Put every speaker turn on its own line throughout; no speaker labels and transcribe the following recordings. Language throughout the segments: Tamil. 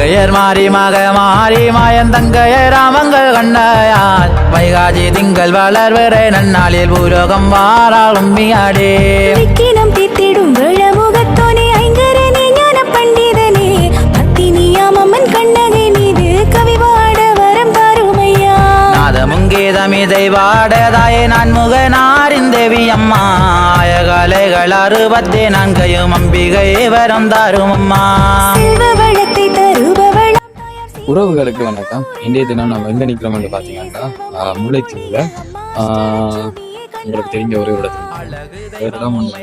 மங்கையர் மாறி மக மாறி மாயன் தங்கையர் ராமங்கள் கண்டையால். வைகாஜி திங்கள் வளர்வரை நன்னாளில் பூலோகம் வாராளும் மியாடே.
தீத்திடும் விழமுகத்தோனே ஐங்கரனே ஞான பண்டிதனே. பத்தினியாமம்மன் கண்ணகை மீது கவி பாட வரம் தாருமையா.
நாதமுங்கேதமிதை பாடதாயே நான் முகனாரின் தேவி அம்மா. ஆயகாலைகள் அறுபத்தி நான்கையும் அம்பிகை வரம் தாரும் அம்மா
உறவுகளுக்கு வணக்கம். இன்றைய தினம் நம்ம எங்கே நிற்கிறோம்னு பார்த்தீங்கன்னா முல்லைத்தீவில் உங்களுக்கு தெரிஞ்ச ஒரே ஒரு இடத்துல வேறு இடம் ஒன்று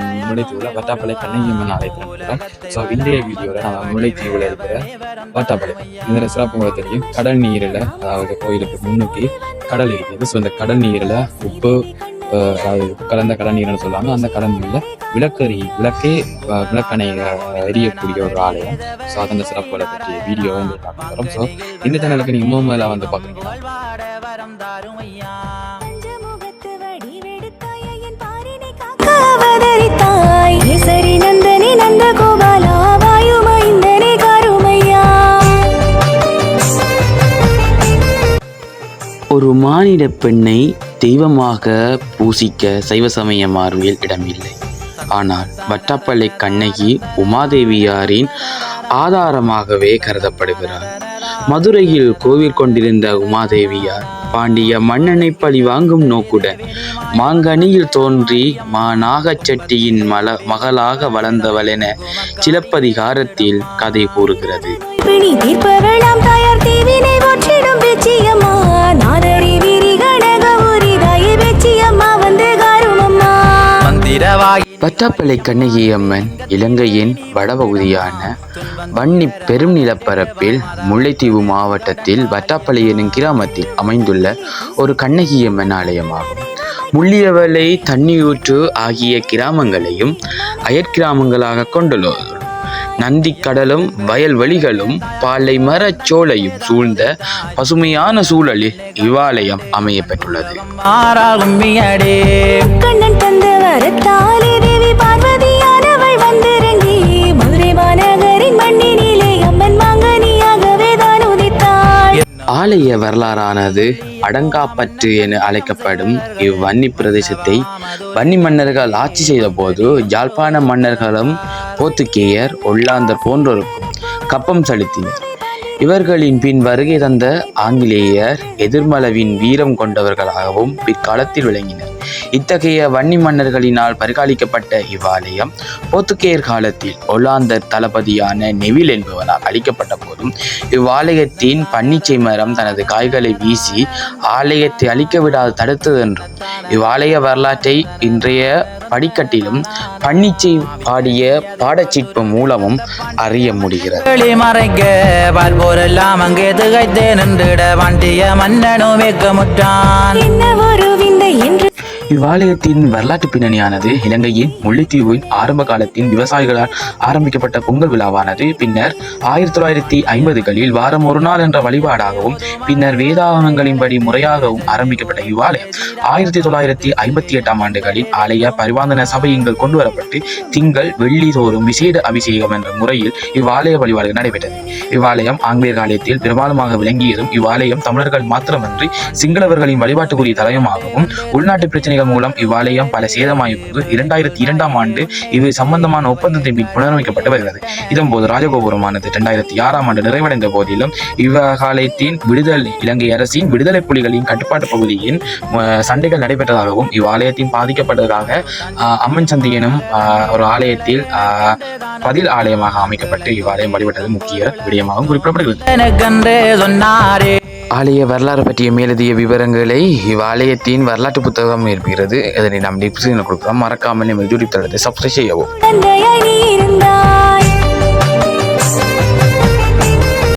நான் முல்லைத்தீவில் வட்டாப்பளை கண்ணகியம்மன் ஆலயத்தில் ஸோ இன்றைய வீடியோவில் நான் முல்லைத்தீவில் இருக்கிற வட்டாப்பளை இந்த சிறப்பு உங்களுக்கு தெரியும். கடல் நீரில் அதாவது கோயிலுக்கு முன்னுக்கு கடல் இருக்குது ஸோ இந்த கடல் நீரில் உப்பு உப்பு கலந்த கடல் நீர்னு சொல்லுவாங்க. அந்த கடல் நீரில் விளக்கறி விளக்கே விளக்கணை எரியக்கூடிய ஒரு ஆலயம். ஸோ அதன் சிறப்புகளை பற்றிய வீடியோ வந்து பார்க்க போகிறோம் ஸோ இந்த சேனலுக்கு நீங்கள் மூணு வந்து பார்க்குறீங்க
ஒரு மானிட பெண்ணை தெய்வமாக பூசிக்க சைவ சமய மார்பில் இடமில்லை. ஆனால் வட்டப்பள்ளி கண்ணகி உமாதேவியாரின் ஆதாரமாகவே கருதப்படுகிறார். மதுரையில் கோவில் கொண்டிருந்த உமாதேவியார் பாண்டிய மன்னனை பழி வாங்கும் நோக்குடன் மாங்கனியில் தோன்றி மா நாகச்செட்டியின் மல மகளாக வளர்ந்தவள் என சிலப்பதிகாரத்தில் கதை கூறுகிறது. பட்டாப்பள்ளி கண்ணகி அம்மன் இலங்கையின் வடபகுதியான வன்னி பெரும் நிலப்பரப்பில் முல்லைத்தீவு மாவட்டத்தில் வட்டாப்பள்ளி எனும் கிராமத்தில் அமைந்துள்ள ஒரு கண்ணகியம்மன் ஆலயமாகும். முள்ளியவளை தண்ணியூற்று ஆகிய கிராமங்களையும் அயற்கிராமங்களாக கொண்டுள்ளது நந்திக்கடலும் வயல்வெளிகளும் பாலை மரச் சோலையும் சூழ்ந்த பசுமையான சூழலில் இவ்வாலயம் அமைய பெற்றுள்ளது. ஆலய வரலாறானது அடங்காப்பற்று என அழைக்கப்படும் இவ்வன்னி பிரதேசத்தை வன்னி மன்னர்கள் ஆட்சி செய்த போது யாழ்ப்பாண மன்னர்களும் போர்த்துக்கேயர் ஒல்லாந்தர் போன்றோருக்கும் கப்பம் செலுத்தினர். இவர்களின் பின் வருகை தந்த ஆங்கிலேயர் எதிர்மளவின் வீரம் கொண்டவர்களாகவும் பிற்காலத்தில் விளங்கினர். இத்தகைய வன்னி மன்னர்களினால் பரிபாலிக்கப்பட்ட இவ்வாலயம் போர்த்துகேயர் காலத்தில் ஒல்லாந்தர் தளபதியான நெவில் என்பவனால் அழிக்கப்பட்ட போதும் இவ்வாலயத்தின் பன்னிச்சை மரம் தனது காய்களை வீசி ஆலயத்தை அழிக்க விடாது தடுத்தது என்றும் இவ்வாலய வரலாற்றை இன்றைய படிக்கட்டிலும் பன்னிச்சை பாடிய பாடச்சிற்பம் மூலமும் அறிய முடிகிறது.
வெளி மறைக்க பார்ப்போரெல்லாம் அங்கே திகைத்தே நின்றிட வண்டிய மன்னனும் வெக்கமுற்றான்
என்ன ஒரு விந்தை என்று
இவ்வாலயத்தின் வரலாற்று பின்னணியானது இலங்கையின் முல்லைத்தீவின் ஆரம்ப காலத்தின் விவசாயிகளால் ஆரம்பிக்கப்பட்ட பொங்கல் விழாவானது. பின்னர் ஆயிரத்தி தொள்ளாயிரத்தி ஐம்பதுகளில் வாரம் ஒரு நாள் என்ற வழிபாடாகவும் பின்னர் வேதாகமங்களின்படி முறையாகவும் ஆரம்பிக்கப்பட்ட இவ்வாலயம் ஆயிரத்தி தொள்ளாயிரத்தி ஐம்பத்தி எட்டாம் ஆண்டுகளில் ஆலய பரிவாந்தன சபையங்கள் கொண்டு வரப்பட்டு திங்கள் வெள்ளி தோறும் விசேட அபிஷேகம் என்ற முறையில் இவ்வாலய வழிபாடு நடைபெற்றது. இவ்வாலயம் ஆங்கிலேயர் காலத்தில் பிரபலமாக விளங்கியதும் இவ்வாலயம் தமிழர்கள் மாத்திரமன்றி சிங்களவர்களின் வழிபாட்டுக்குரிய தலையமாகவும் உள்நாட்டு பிரச்சனை பிரச்சனைகள் மூலம் இவ்வாலயம் பல சேதமாயிருப்பது இரண்டாயிரத்தி இரண்டாம் ஆண்டு இது சம்பந்தமான ஒப்பந்தத்தின் பின் புனரமைக்கப்பட்டு வருகிறது. இதன்போது ராஜகோபுரமானது இரண்டாயிரத்தி ஆறாம் ஆண்டு நிறைவடைந்த போதிலும் இவ்வாலயத்தின் விடுதலை இலங்கை அரசின் விடுதலை புலிகளின் கட்டுப்பாட்டு பகுதியின் சண்டைகள் நடைபெற்றதாகவும் இவ்வாலயத்தின் பாதிக்கப்பட்டதாக அம்மன் சந்தி எனும் ஒரு ஆலயத்தில் பதில் ஆலயமாக அமைக்கப்பட்டு இவ்வாலயம் வழிபட்டது முக்கிய விடயமாகவும் குறிப்பிடப்படுகிறது. ஆலய வரலாறு பற்றிய மேலதிய விவரங்களை இவ்வாலயத்தின் வரலாற்று புத்தகம் இருக்கிறது. இதனை நாம் டிஸ்கிரிப்ஷனில் கொடுக்கலாம். மறக்காமல் நம்ம யூடியூப் தளத்தை சப்ஸ்கிரைப் செய்யவும்.
தந்தையாய் நீ இருந்தாய்